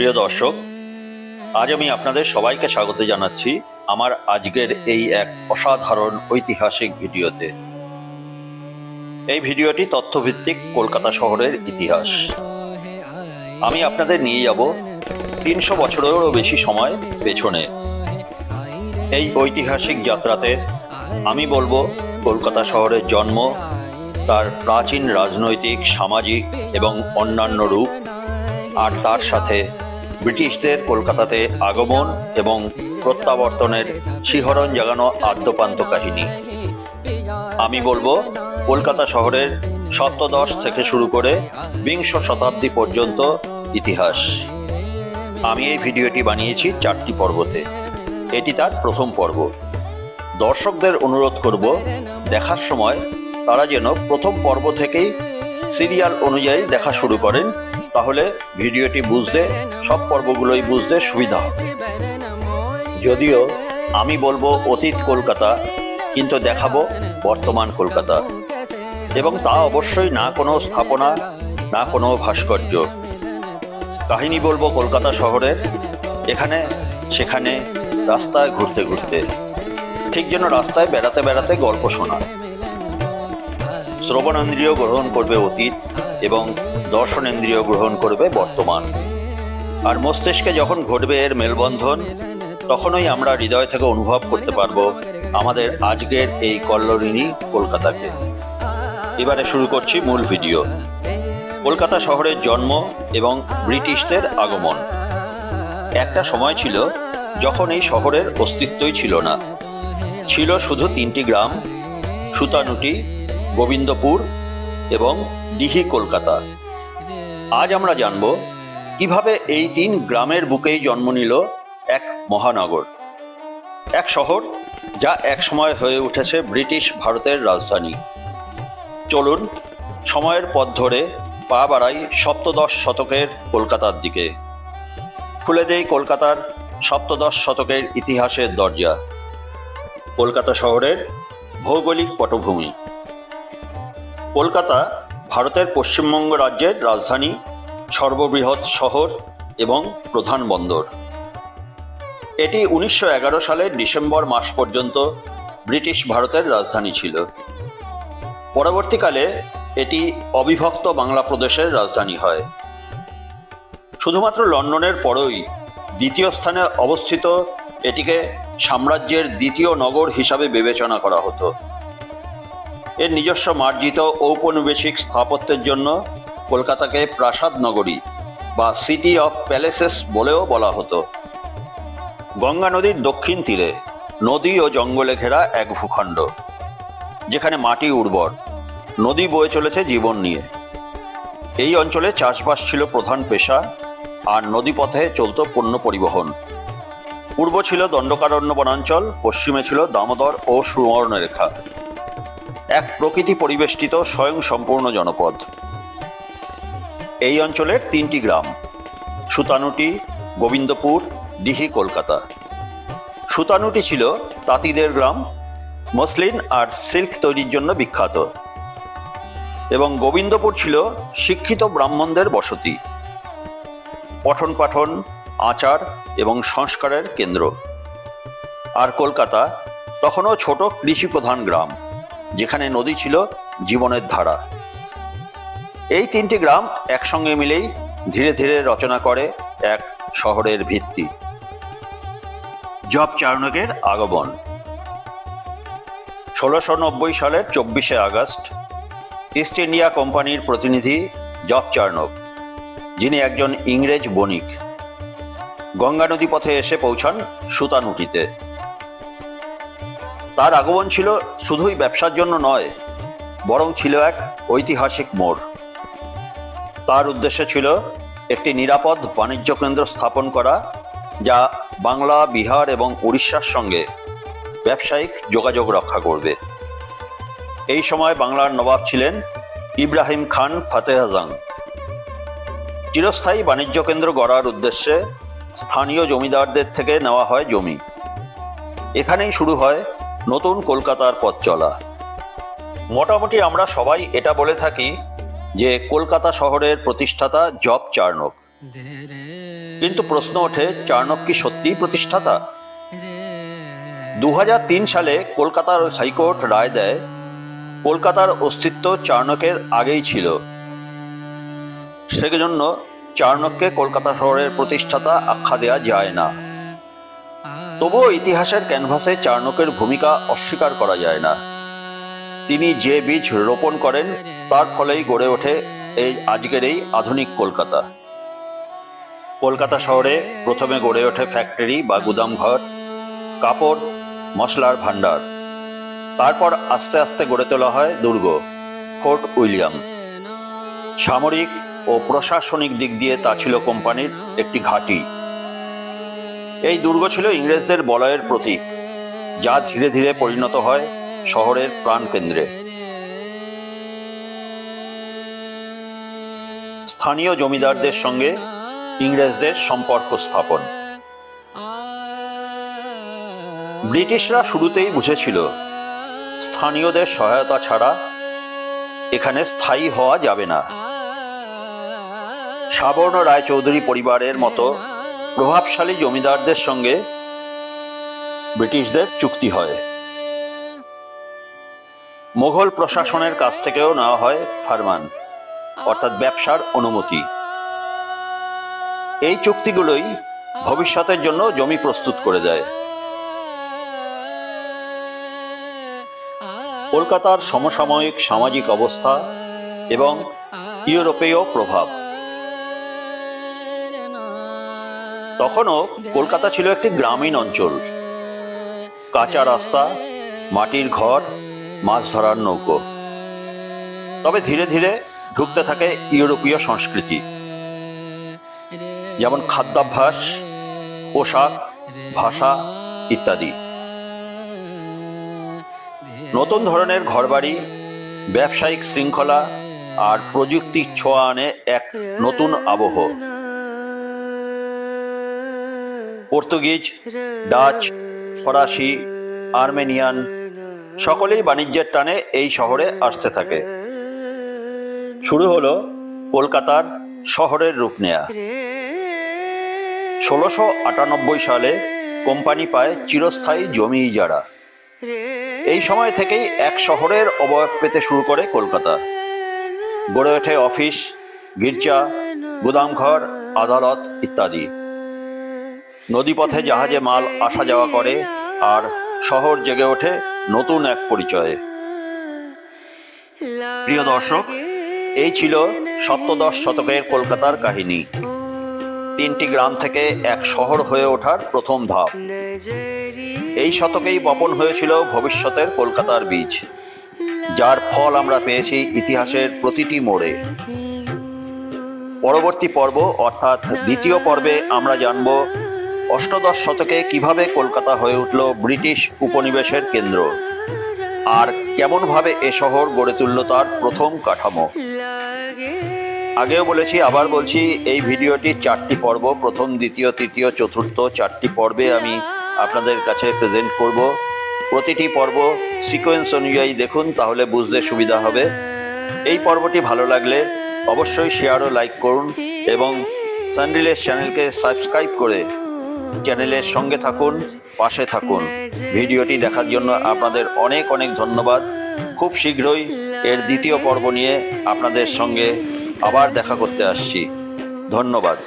প্রিয় দর্শক, আজ আমি আপনাদের সবাইকে স্বাগত জানাচ্ছি আমার আজকের এই এক অসাধারণ ঐতিহাসিক ভিডিওতে। এই ভিডিওটি তথ্যভিত্তিক কলকাতা শহরের ইতিহাস। আমি আপনাদের নিয়ে যাব তিনশো বছরেরও বেশি সময় পেছনে। এই ঐতিহাসিক যাত্রাতে আমি বলব, কলকাতা শহরের জন্ম, তার প্রাচীন রাজনৈতিক, সামাজিক এবং অন্যান্য রূপ, আর তার সাথে ব্রিটিশদের কলকাতাতে আগমন এবং প্রত্যাবর্তনের শিহরণ জাগানো আদ্যপান্ত কাহিনী। আমি বলব, কলকাতা শহরের সপ্তদশ থেকে শুরু করে বিংশ শতাব্দী পর্যন্ত ইতিহাস। আমি এই ভিডিওটি বানিয়েছি চারটি পর্বতে। এটি তার প্রথম পর্ব। দর্শকদের অনুরোধ করব, দেখার সময় তারা যেন প্রথম পর্ব থেকেই সিরিয়াল অনুযায়ী দেখা শুরু করেন তাহলে ভিডিওটি বুঝতে, সব পর্বগুলোই বুঝতে সুবিধা হবে। যদিও আমি বলব অতীত কলকাতা, কিন্তু দেখাবো বর্তমান কলকাতা। এবং তা অবশ্যই না কোনো স্থাপনা, না কোনো ভাস্কর্য। কাহিনী বলব কলকাতা শহরের, এখানে, সেখানে, রাস্তায় ঘুরতে ঘুরতে। ঠিক যেন রাস্তায় বেড়াতে বেড়াতে গল্প শোনা। শ্রবণেন্দ্রিয় গ্রহণ করবে অতীত এবং দর্শনেন্দ্রিয় গ্রহণ করবে বর্তমান। আর মস্তিষ্কে যখন ঘটবে এর মেলবন্ধন, তখনই আমরা হৃদয় থেকে অনুভব করতে পারব আমাদের আজকের এই কল্লোলিনী কলকাতাকে। এবারে শুরু করছি মূল ভিডিও। কলকাতা শহরের জন্ম এবং ব্রিটিশদের আগমন। একটা সময় ছিল যখন এই শহরের অস্তিত্বই ছিল না। ছিল শুধু তিনটি গ্রাম, সুতানুটি, গোবিন্দপুর এবং ডিহি কলকাতা। আজ আমরা জানব কীভাবে এই তিন গ্রামের বুকেই জন্ম নিল এক মহানগর। এক শহর যা একসময় হয়ে উঠেছে ব্রিটিশ ভারতের রাজধানী। চলুন সময়ের পথ ধরে পা বাড়াই সপ্তদশ শতকের কলকাতার দিকে। খুলে দেই কলকাতার সপ্তদশ শতকের ইতিহাসের দরজা। কলকাতা শহরের ভৌগোলিক পটভূমি। কলকাতা ভারতের পশ্চিমবঙ্গ রাজ্যের রাজধানী সর্ববৃহৎ শহর এবং প্রধান বন্দর। এটি উনিশশো এগারো সালের ডিসেম্বর মাস পর্যন্ত ব্রিটিশ ভারতের রাজধানী ছিল। পরবর্তীকালে এটি অবিভক্ত বাংলা প্রদেশের রাজধানী হয়। শুধুমাত্র লন্ডনের পরই দ্বিতীয় স্থানে অবস্থিত এটিকে সাম্রাজ্যের দ্বিতীয় নগর হিসাবে বিবেচনা করা হতো। এর নিজস্ব মার্জিত ঔপনিবেশিক স্থাপত্যের জন্য কলকাতাকে প্রাসাদ নগরী বা সিটি অফ প্যালেসেস বলেও বলা হতো। গঙ্গা নদীর দক্ষিণ তীরে নদী ও জঙ্গলে ঘেরা এক ভূখণ্ড, যেখানে মাটি উর্বর। নদী বয়ে চলেছে জীবন নিয়ে। এই অঞ্চলে চাষবাস ছিল প্রধান পেশা আর নদীপথে চলত পণ্য পরিবহন। পূর্ব ছিল দণ্ডকারণ্য বনাঞ্চল, পশ্চিমে ছিল দামোদর ও সুবর্ণরেখা। এক প্রকৃতি পরিবেষ্টিত স্বয়ং সম্পূর্ণ জনপদ। এই অঞ্চলের তিনটি গ্রাম, সুতানুটি, গোবিন্দপুর, ডিহি, কলকাতা। সুতানুটি ছিল তাঁতিদের গ্রাম, মসলিন আর সিল্ক তৈরির জন্য বিখ্যাত। এবং গোবিন্দপুর ছিল শিক্ষিত ব্রাহ্মণদের বসতি। পঠন পাঠন, আচার এবং সংস্কারের কেন্দ্র। আর কলকাতা তখনও ছোট কৃষি প্রধান গ্রাম। যেখানে নদী ছিল জীবনের ধারা। এই তিনটি গ্রাম একসঙ্গে মিলেই ধীরে ধীরে রচনা করে এক শহরের ভিত্তি। জব চার্নকের আগমন। ষোলোশো নব্বই সালের চব্বিশে আগস্ট, ইস্ট ইন্ডিয়া কোম্পানির প্রতিনিধি জব চার্নক যিনি একজন ইংরেজ বণিক, গঙ্গা নদী পথে এসে পৌঁছান সুতানুটিতে। তার আগমন ছিল শুধুই ব্যবসার জন্য নয়, বরং ছিল এক ঐতিহাসিক মোড়। তার উদ্দেশ্য ছিল একটি নিরাপদ বাণিজ্য কেন্দ্র স্থাপন করা, যা বাংলা, বিহার এবং উড়িষ্যার সঙ্গে ব্যবসায়িক যোগাযোগ রক্ষা করবে। এই সময় বাংলার নবাব ছিলেন ইব্রাহিম খান ফাতেহাজাং চিরস্থায়ী বাণিজ্য কেন্দ্র গড়ার উদ্দেশ্যে স্থানীয় জমিদারদের থেকে নেওয়া হয় জমি। এখানেই শুরু হয় নতুন কলকাতার পথ চলা। মোটামুটি আমরা সবাই এটা বলে থাকি যে কলকাতা শহরের প্রতিষ্ঠাতা জব চার্নক কিন্তু প্রশ্ন ওঠে চার্নক কি সত্যিই প্রতিষ্ঠাতা? দু হাজার তিন সালে কলকাতার হাইকোর্ট রায় দেয়, কলকাতার অস্তিত্ব চাণক্যের আগেই ছিল। সেজন্য চাণক্যকে কলকাতা শহরের প্রতিষ্ঠাতা আখ্যা দেওয়া যায় না। তবুও ইতিহাসের ক্যানভাসে চার্নকের ভূমিকা অস্বীকার করা যায় না। তিনি যে বীজ রোপণ করেন, তার ফলেই গড়ে ওঠে এই আজকের এই আধুনিক কলকাতা। কলকাতা শহরে প্রথমে গড়ে ওঠে ফ্যাক্টরি বা গুদামঘর কাপড়, মশলার ভাণ্ডার। তারপর আস্তে আস্তে গড়ে তোলা হয় দুর্গ, ফোর্ট উইলিয়াম। সামরিক ও প্রশাসনিক দিক দিয়ে তা ছিল কোম্পানির একটি ঘাঁটি। এই দুর্গ ছিল ইংরেজদের বলয়ের প্রতীক, যা ধীরে ধীরে পরিণত হয় শহরের প্রাণকেন্দ্রে। স্থানীয় জমিদারদের সঙ্গে ইংরেজদের সম্পর্ক স্থাপন। ব্রিটিশরা শুরুতেই বুঝেছিল, স্থানীয়দের সহায়তা ছাড়া এখানে স্থায়ী হওয়া যাবে না। সাবর্ণ রায়চৌধুরী পরিবারের মতো প্রভাবশালী জমিদারদের সঙ্গে ব্রিটিশদের চুক্তি হয়। মোঘল প্রশাসনের কাছ থেকেও নেওয়া হয় ফারমান, অর্থাৎ ব্যবসার অনুমতি। এই চুক্তিগুলোই ভবিষ্যতের জন্য জমি প্রস্তুত করে দেয়। কলকাতার সমসাময়িক সামাজিক অবস্থা এবং ইউরোপীয় প্রভাব। তখনও কলকাতা ছিল একটি গ্রামীণ অঞ্চল। কাঁচা রাস্তা, মাটির ঘর, মাছ ধরার নৌকো। তবে ধীরে ধীরে ঢুকতে থাকে ইউরোপীয় সংস্কৃতি। যেমন খাদ্যাভ্যাস, পোশাক, ভাষা ইত্যাদি। নতুন ধরনের ঘরবাড়ি, ব্যবসায়িক শৃঙ্খলা আর প্রযুক্তির ছোঁয়া আনে এক নতুন আবহ। পর্তুগিজ, ডাচ, ফরাসি, আর্মেনিয়ান সকলেই বাণিজ্যের টানে এই শহরে আসতে থাকে। শুরু হলো কলকাতার শহরের রূপ নেয়া। ষোলোশো আটানব্বই সালে কোম্পানি পায় চিরস্থায়ী জমি ইজারা। এই সময় থেকেই এক শহরের অবয়ব পেতে শুরু করে কলকাতা। গড়ে ওঠে অফিস, গির্জা, গুদামঘর, আদালত ইত্যাদি। নদীপথে জাহাজে মাল আসা যাওয়া করে আর শহর জেগে ওঠে নতুন এক পরিচয়ে। প্রিয় দর্শক, এই ছিল সপ্তদশ শতকের কলকাতার কাহিনী। তিনটি গ্রাম থেকে এক শহর হয়ে ওঠার প্রথম ধাপ। এই শতকেই বপন হয়েছিল ভবিষ্যতের কলকাতার বীজ, যার ফল আমরা পেয়েছি ইতিহাসের প্রতিটি মোড়ে। পরবর্তী পর্ব, অর্থাৎ দ্বিতীয় পর্বে, আমরা জানব অষ্টদশ শতকে কীভাবে কলকাতা হয়ে উঠল ব্রিটিশ উপনিবেশের কেন্দ্র? আর কেমনভাবে এ শহর গড়ে তুলল তার প্রথম কাঠামো? আগেও বলেছি, আবার বলছি, এই ভিডিওটি চারটি পর্ব, প্রথম, দ্বিতীয়, তৃতীয়, চতুর্থ, চারটি পর্বে আমি আপনাদের কাছে প্রেজেন্ট করব। প্রতিটি পর্ব সিকোয়েন্স অনুযায়ী দেখুন, তাহলে বুঝতে সুবিধা হবে। এই পর্বটি ভালো লাগলে অবশ্যই শেয়ার ও লাইক করুন এবং সানডিলেস চ্যানেলকে সাবস্ক্রাইব করে চ্যানেলের সঙ্গে থাকুন, পাশে থাকুন। ভিডিওটি দেখার জন্য আপনাদের অনেক অনেক ধন্যবাদ। খুব শীঘ্রই এর দ্বিতীয় পর্ব নিয়ে আপনাদের সঙ্গে আবার দেখা করতে আসছি। ধন্যবাদ।